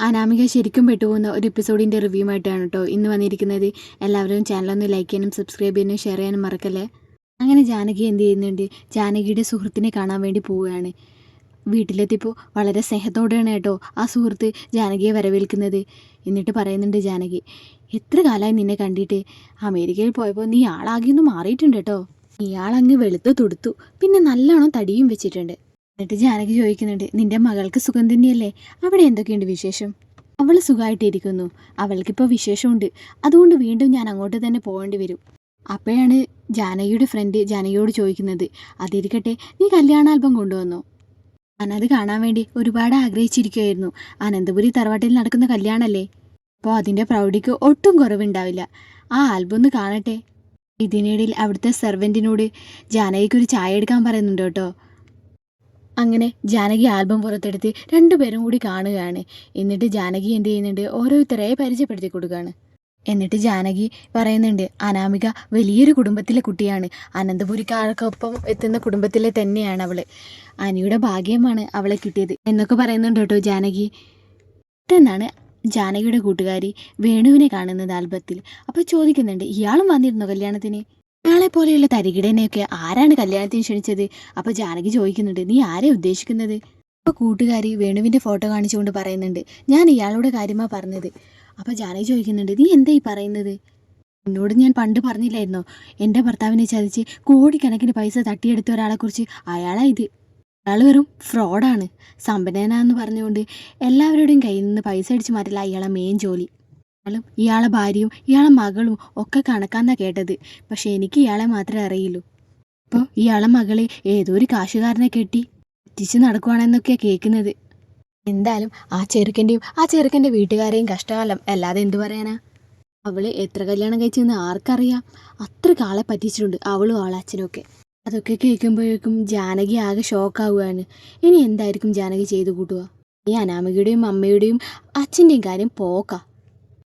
അനാമിക ശരിക്കും പെട്ടുപോകുന്ന ഒരു എപ്പിസോഡിന്റെ റിവ്യൂമായിട്ടാണ് കേട്ടോ ഇന്ന് വന്നിരിക്കുന്നത്. എല്ലാവരും ചാനലൊന്ന് ലൈക്ക് ചെയ്യാനും സബ്സ്ക്രൈബ് ചെയ്യാനും ഷെയർ ചെയ്യാനും മറക്കല്ലേ? അങ്ങനെ ജാനകി എന്ത് ചെയ്യുന്നുണ്ട്? ജാനകിയുടെ സുഹൃത്തിനെ കാണാൻ വേണ്ടി പോവുകയാണ്. വീട്ടിലെത്തിയപ്പോൾ വളരെ സ്നേഹത്തോടെയാണ് കേട്ടോ ആ സുഹൃത്ത് ജാനകിയെ വരവേൽക്കുന്നത്. എന്നിട്ട് പറയുന്നുണ്ട് ജാനകി എത്ര കാലമായി നിന്നെ കണ്ടിട്ട്? അമേരിക്കയിൽ പോയപ്പോൾ നീ ആളാകിയൊന്ന് മാറിയിട്ടുണ്ട് കേട്ടോ ഇയാളങ്ങ് വെളുത്തു തുടുത്തു. പിന്നെ നല്ലോണം തടിയും വെച്ചിട്ടുണ്ട്. എന്നിട്ട് ജാനകി ചോദിക്കുന്നുണ്ട് നിന്റെ മകൾക്ക് സുഖം തന്നെയല്ലേ? അവിടെ എന്തൊക്കെയുണ്ട് വിശേഷം? അവൾ സുഖമായിട്ടിരിക്കുന്നു അവൾക്കിപ്പോൾ വിശേഷമുണ്ട്. അതുകൊണ്ട് വീണ്ടും ഞാൻ അങ്ങോട്ട് തന്നെ പോകേണ്ടി വരും. അപ്പോഴാണ് ജാനകിയുടെ ഫ്രണ്ട് ജാനകിയോട് ചോദിക്കുന്നത് അതിരിക്കട്ടെ നീ കല്യാണ ആൽബം കൊണ്ടുവന്നോ? ഞാനത് കാണാൻ വേണ്ടി ഒരുപാട് ആഗ്രഹിച്ചിരിക്കുകയായിരുന്നു. അനന്തപുരി തറവാട്ടിൽ നടക്കുന്ന കല്യാണമല്ലേ അപ്പോൾ അതിന്റെ പ്രൗഢിക്ക് ഒട്ടും കുറവുണ്ടാവില്ല. ആ ആൽബം ഒന്ന് കാണട്ടെ. ഇതിനിടയിൽ അവിടുത്തെ സെർവന്റിനോട് ജാനകിക്ക് ഒരു ചായ എടുക്കാൻ പറയുന്നുണ്ട് കേട്ടോ. അങ്ങനെ ജാനകി ആൽബം പുറത്തെടുത്ത് രണ്ടുപേരും കൂടി കാണുകയാണ്. എന്നിട്ട് ജാനകി എന്ത് ചെയ്യുന്നുണ്ട്? ഓരോരുത്തരെ പരിചയപ്പെടുത്തി കൊടുക്കുകയാണ്. എന്നിട്ട് ജാനകി പറയുന്നുണ്ട് അനാമിക വലിയൊരു കുടുംബത്തിലെ കുട്ടിയാണ്. അനന്തപുരിക്കാർക്കൊപ്പം എത്തുന്ന കുടുംബത്തിലെ തന്നെയാണ് അവൾ. അനിയുടെ ഭാഗ്യമാണ് അവളെ കിട്ടിയത്. എന്നൊക്കെ പറയുന്നുണ്ട് കേട്ടോ ജാനകി. എന്നാണ് ജാനകിയുടെ കൂട്ടുകാരി വേണുവിനെ കാണുന്നത് ആൽബത്തിൽ. അപ്പോൾ ചോദിക്കുന്നുണ്ട് ഇയാളും വന്നിരുന്നു കല്യാണത്തിന്? ഇയാളെ പോലെയുള്ള തരികിടനെയൊക്കെ ആരാണ് കല്യാണത്തിന് ക്ഷണിച്ചത്? അപ്പോൾ ജാനകി ചോദിക്കുന്നുണ്ട് നീ ആരെ ഉദ്ദേശിക്കുന്നത്? അപ്പോൾ കൂട്ടുകാരി വേണുവിന്റെ ഫോട്ടോ കാണിച്ചുകൊണ്ട് പറയുന്നുണ്ട് ഞാൻ ഇയാളോട് കാര്യമാ പറഞ്ഞത്. അപ്പോൾ ജാനകി ചോദിക്കുന്നുണ്ട് നീ എന്താ ഈ പറയുന്നത്? എന്നോട് ഞാൻ പണ്ട് പറഞ്ഞില്ലായിരുന്നോ? എന്റെ ഭർത്താവിനെ ചതിച്ച് കോടിക്കണക്കിന് പൈസ തട്ടിയെടുത്ത ഒരാളെക്കുറിച്ച് അയാളാ ഇത്. അയാൾ വെറും ഫ്രോഡാണ് സമ്പന്നനാന്ന് പറഞ്ഞുകൊണ്ട് എല്ലാവരുടെയും കയ്യിൽ നിന്ന് പൈസ അടിച്ച് മാറ്റില്ല അയാളെ മെയിൻ ജോലി. അയാളും ഇയാളെ ഭാര്യയും ഇയാളെ മകളും ഒക്കെ കണക്കാന്നാ കേട്ടത്. പക്ഷെ എനിക്ക് ഇയാളെ മാത്രമേ അറിയുള്ളൂ. അപ്പോൾ ഇയാളെ മകളെ ഏതോ ഒരു കാശുകാരനെ കെട്ടി പറ്റിച്ച് നടക്കുവാണെന്നൊക്കെയാണ് കേൾക്കുന്നത്. എന്തായാലും ആ ചെറുക്കന്റെയും ആ ചെറുക്കന്റെ വീട്ടുകാരെയും കഷ്ടകാലം അല്ലാതെ എന്തു പറയാനാ? അവൾ എത്ര കല്യാണം കഴിച്ചെന്ന് ആർക്കറിയാം. അത്ര കാളെ പറ്റിച്ചിട്ടുണ്ട് അവളും ആളെ അച്ഛനൊക്കെ. അതൊക്കെ കേൾക്കുമ്പോഴേക്കും ജാനകി ആകെ ഷോക്കാവുകയാണ്. ഇനി എന്തായിരിക്കും ജാനകി ചെയ്തു കൂട്ടുക? ഈ അനാമികയുടെയും അമ്മയുടെയും അച്ഛന്റെയും കാര്യം പോക്ക.